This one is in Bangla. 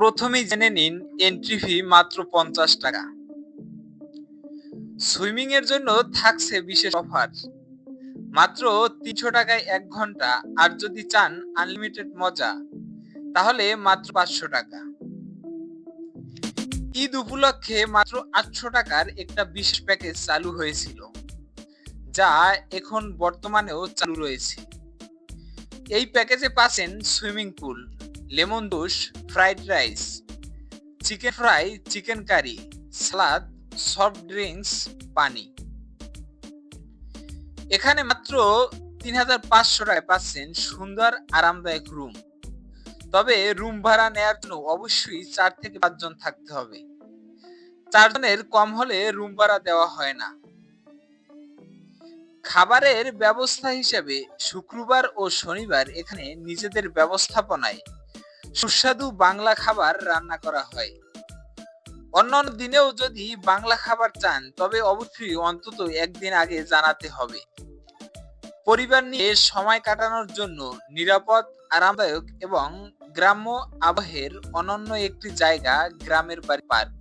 প্রথমেই জেনে নিন এন্ট্রি ফি মাত্র পঞ্চাশ টাকা। সুইমিং এর জন্য থাকছে বিশেষ অফার মাত্র তিনশো টাকায় এক ঘণ্টা, আর যদি চান আনলিমিটেড মজা, তাহলে মাত্র পাঁচশো টাকা। ঈদ উপলক্ষে মাত্র আটশো টাকার একটা বিশেষ প্যাকেজ চালু হয়েছিল, যা এখন বর্তমানেও চালু রয়েছে। এই প্যাকেজে পাচ্ছেন swimming pool lemon juice fried rice, chicken fry, chicken curry, salad, soft drinks, পানি। এখানে মাত্র তিন হাজার পাঁচশো টাকায় পাচ্ছেন সুন্দর, আরামদায়ক রুম। তবে রুম ভাড়া নেয়ার জন্য অবশ্যই চার থেকে পাঁচজন থাকতে হবে। চারজনের কম হলে রুম ভাড়া দেওয়া হয় না। খাবারের ব্যবস্থা হিসেবে শুক্রবার ও শনিবার এখানে নিজেদের ব্যবস্থাপনায় সুস্বাদু বাংলা খাবার রান্না করা হয়। অন্যান্য দিনেও যদি বাংলা খাবার চান, তবে অবশ্যই অন্তত একদিন আগে জানাতে হবে। পরিবার নিয়ে সময় কাটানোর জন্য নিরাপদ, আরামদায়ক এবং গ্রাম্য আবহের অনন্য একটি জায়গা গ্রামের বাড়ি পার্ক।